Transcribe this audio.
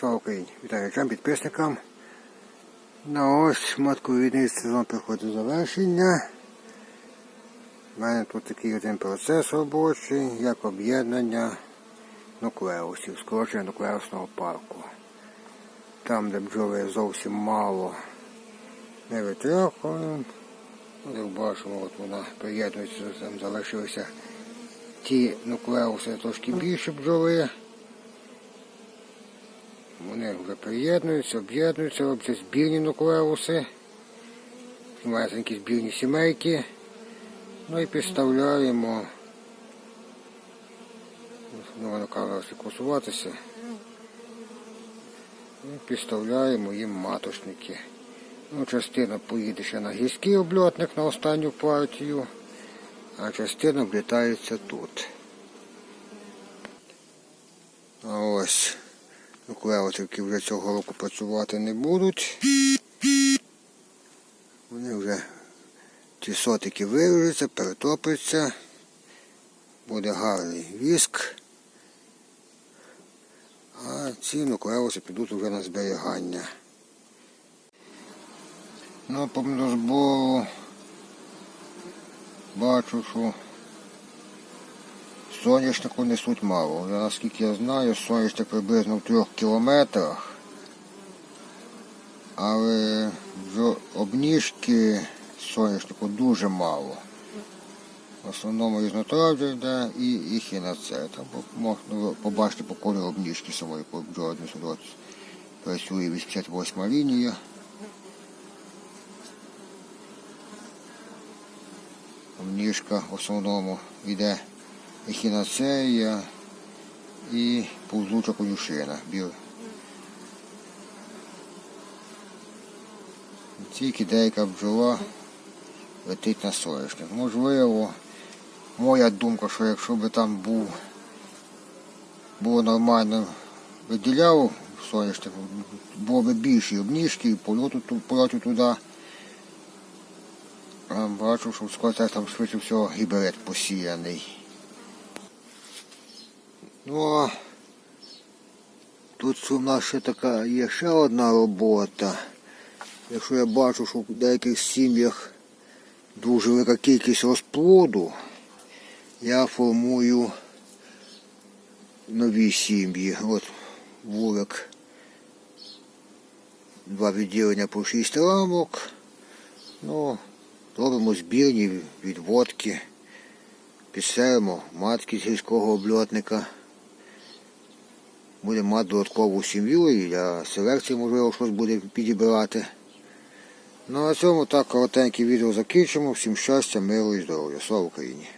Слава Україні! Вітаю всім підписникам. Ну ось матковідний сезон приходить до завершення. У мене тут такий один процес робочий, як об'єднання нуклеусів, скорочення нуклеусного парку. Там, де бджоли зовсім мало не витрахуємо. Як бачимо, от вона приєднується, там залишилися ті нуклеуси трошки більше бджоли. Вони вже приєднуються, об'єднуються, робляться збірні нуклеуси, маленькі збірні сімейки. Ну і підставляємо, ну воно камера кусуватися. І підставляємо їм маточники. Ну, частина поїде ще на гірський обльотник на останню партію, а частина влітається тут. Ось нуклеотики вже цього року працювати не будуть. Вони вже ті сотики виріжуться, перетопляться. Буде гарний віск. А ці нуклеуси підуть вже на зберігання. Ну, по збору бачу, що соняшнику несуть мало. Наскільки я знаю, соняшник приблизно в трьох кілометрах. Але вже обніжки соняшнику дуже мало. В основному різнотрав'я йде і, і хінацет. Або можна побачити по кольору обніжки самої бджолодної судоці. Працює 88 лінія. Обніжка в основному йде ехінацея і повзуча конюшина. Біл. Тільки деяка бджола летить на соняшник. Можливо, моя думка, що якщо б там був було нормально виділяв соняшник, було б більше обніжки і польоту, польоту туди. Бачу, що в скотах там швидше всього гібрид посіяний. Ну тут у нас ще така є ще одна робота. Якщо я бачу, що в деяких сім'ях дуже велика кількість розплоду, я формую нові сім'ї. От вулик, два відділення по 6 рамок. Ну, робимо збірні відводки, підселимо матки з гірського обльотника. Будемо мати додаткову сім'ю і для селекції, можливо, щось буде підібрати. Ну а на цьому так коротеньке відео закінчимо. Всім щастя, миру і здоров'я. Слава Україні!